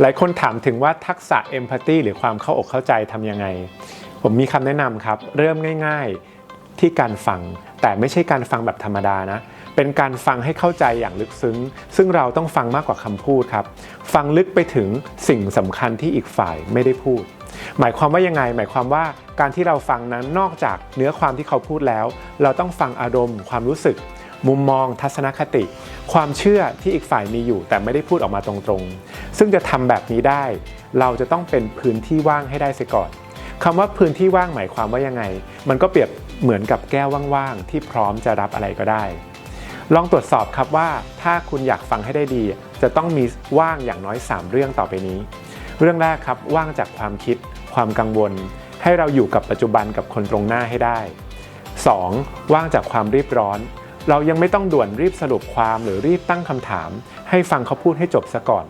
หลายคนถามถึงว่าทักษะ empathy หรือความเข้าอกเข้าใจทำยังไง ผมมีคำแนะนำครับ เริ่มง่าย ๆที่การฟัง แต่ไม่ใช่การฟังแบบธรรมดานะ เป็นการฟังให้เข้าใจอย่างลึกซึ้ง ซึ่งเราต้องฟังมากกว่าคำพูดครับ ฟังลึกไปถึงสิ่งสำคัญที่อีกฝ่ายไม่ได้พูด หมายความว่ายังไง หมายความว่าการที่เราฟังนั้นนอกจากเนื้อความที่เขาพูดแล้ว เราต้องฟังอารมณ์ความรู้สึก มุมมองทัศนคติ ความเชื่อที่อีกฝ่ายมีอยู่ แต่ไม่ได้พูดออกมาตรงๆ ซึ่งจะทำแบบนี้ได้ เราจะต้องเป็นพื้นที่ว่างให้ได้เสียก่อนคำว่าพื้นที่ว่างหมายความว่ายังไง มันก็เปรียบเหมือนกับแก้วว่างๆที่พร้อมจะรับอะไรก็ได้ ลองตรวจสอบครับว่าถ้าคุณอยากฟังให้ได้ดี จะต้องมีว่างอย่างน้อย 3 เรื่องต่อไปนี้ เรื่องแรกครับว่างจากความคิด ความกังวล ให้เราอยู่กับปัจจุบันกับคนตรงหน้าให้ได้ 2. ว่างจากความรีบร้อน เรายังไม่ต้องด่วนรีบสรุปความหรือรีบตั้งคำถาม ให้ฟังเขาพูดให้จบซะก่อน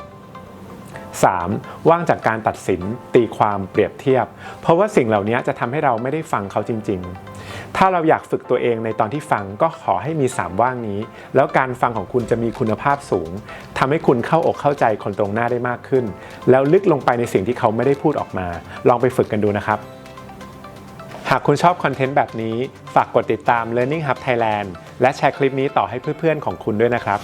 3. ว่างจากการตัดสินตีความเปรียบเทียบ เพราะว่าสิ่งเหล่านี้จะทำให้เราไม่ได้ฟังเขาจริง ๆ ถ้าเราอยากฝึกตัวเองในตอนที่ฟังก็ขอให้มี 3 ว่างนี้ แล้วการฟังของคุณจะมีคุณภาพสูงทำให้คุณเข้าอกเข้าใจคนตรงหน้าได้มากขึ้น แล้วลึกลงไปในสิ่งที่เขาไม่ได้พูดออกมา ลองไปฝึกกันดูนะครับ หากคุณชอบคอนเทนต์แบบนี้ ฝากกดติดตาม Learning Hub Thailand และแชร์คลิปนี้ต่อให้เพื่อนๆของคุณด้วยนะครับ